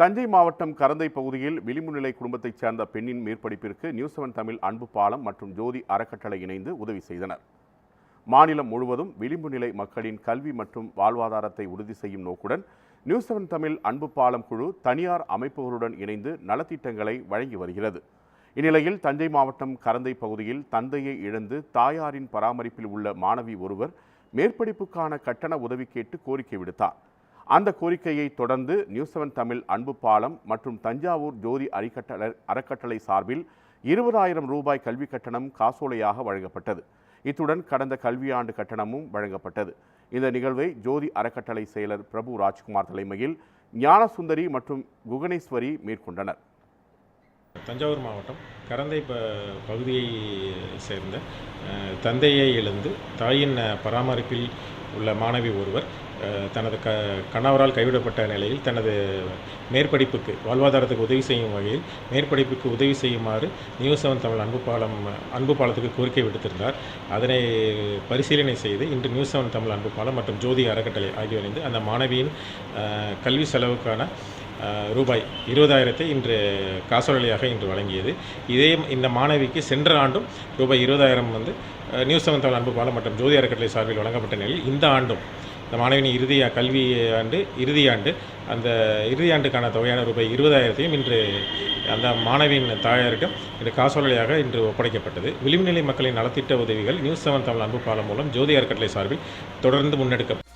தஞ்சை மாவட்டம் கரந்தை பகுதியில் விளிம்புநிலை குடும்பத்தைச் சேர்ந்த பெண்ணின் மேற்படிப்பிற்கு நியூஸ் செவன் தமிழ் அன்பு பாலம் மற்றும் ஜோதி அறக்கட்டளை இணைந்து உதவி செய்தனர். மாநிலம் முழுவதும் விளிம்புநிலை மக்களின் கல்வி மற்றும் வாழ்வாதாரத்தை உறுதி செய்யும் நோக்குடன் நியூஸ் செவன் தமிழ் அன்பு பாலம் குழு தனியார் அமைப்புகளுடன் இணைந்து நலத்திட்டங்களை வழங்கி வருகிறது. இந்நிலையில் தஞ்சை மாவட்டம் கரந்தை பகுதியில் தந்தையை இழந்து தாயாரின் பராமரிப்பில் உள்ள மாணவி ஒருவர் மேற்படிப்புக்கான கட்டண உதவி கேட்டு கோரிக்கை விடுத்தார். அந்த கோரிக்கையை தொடர்ந்து நியூஸ் செவன் தமிழ் அன்பு பாலம் மற்றும் தஞ்சாவூர் ஜோதி அறக்கட்டளை அறக்கட்டளை சார்பில் இருபதாயிரம் ரூபாய் கல்வி கட்டணம் காசோலையாக வழங்கப்பட்டது. இத்துடன் கடந்த கல்வியாண்டு கட்டணமும் வழங்கப்பட்டது. இந்த நிகழ்வை ஜோதி அறக்கட்டளை செயலர் பிரபு ராஜ்குமார் தலைமையில் ஞானசுந்தரி மற்றும் குகணேஸ்வரி மேற்கொண்டனர். தஞ்சாவூர் மாவட்டம் கரந்தை ப பகுதியை சேர்ந்த தந்தையை இழந்து தாயின் பராமரிப்பில் உள்ள மாணவி ஒருவர் தனது க கணவரால் கைவிடப்பட்ட நிலையில் தனது மேற்படிப்புக்கு வாழ்வாதாரத்துக்கு உதவி செய்யும் வகையில் மேற்படிப்புக்கு உதவி செய்யுமாறு நியூ செவன் தமிழ் அன்பு பாலம் அன்பு பாலத்துக்கு கோரிக்கை விடுத்திருந்தார். அதனை பரிசீலனை செய்து இன்று நியூ செவன் தமிழ் அன்பு பாலம் மற்றும் ஜோதி அறக்கட்டளை ஆகியோர் இணைந்து அந்த மாணவியின் கல்வி செலவுக்கான ரூபாய் இருபதாயிரத்தை இன்று காசோலையாக இன்று வழங்கியது. இதே இந்த மாணவிக்கு சென்ற ஆண்டும் ரூபாய் இருபதாயிரம் வந்து நியூஸ் செவன் தமிழ் அன்பு பாலம் மற்றும் ஜோதி அறக்கட்டளை சார்பில் வழங்கப்பட்ட நிலையில் இந்த ஆண்டும் இந்த மாணவியின் இறுதி கல்வி ஆண்டு இறுதி ஆண்டு அந்த இறுதி ஆண்டுக்கான தொகையான ரூபாய் இருபதாயிரத்தையும் இன்று அந்த மாணவியின் தாயாரிடம் இன்று காசோலையாக இன்று ஒப்படைக்கப்பட்டது. விளிம்புநிலை மக்களின் நலத்திட்ட உதவிகள் நியூஸ் செவன் தமிழ் அன்பு பாலம் மூலம் ஜோதி அறக்கட்டளை சார்பில் தொடர்ந்து முன்னெடுக்க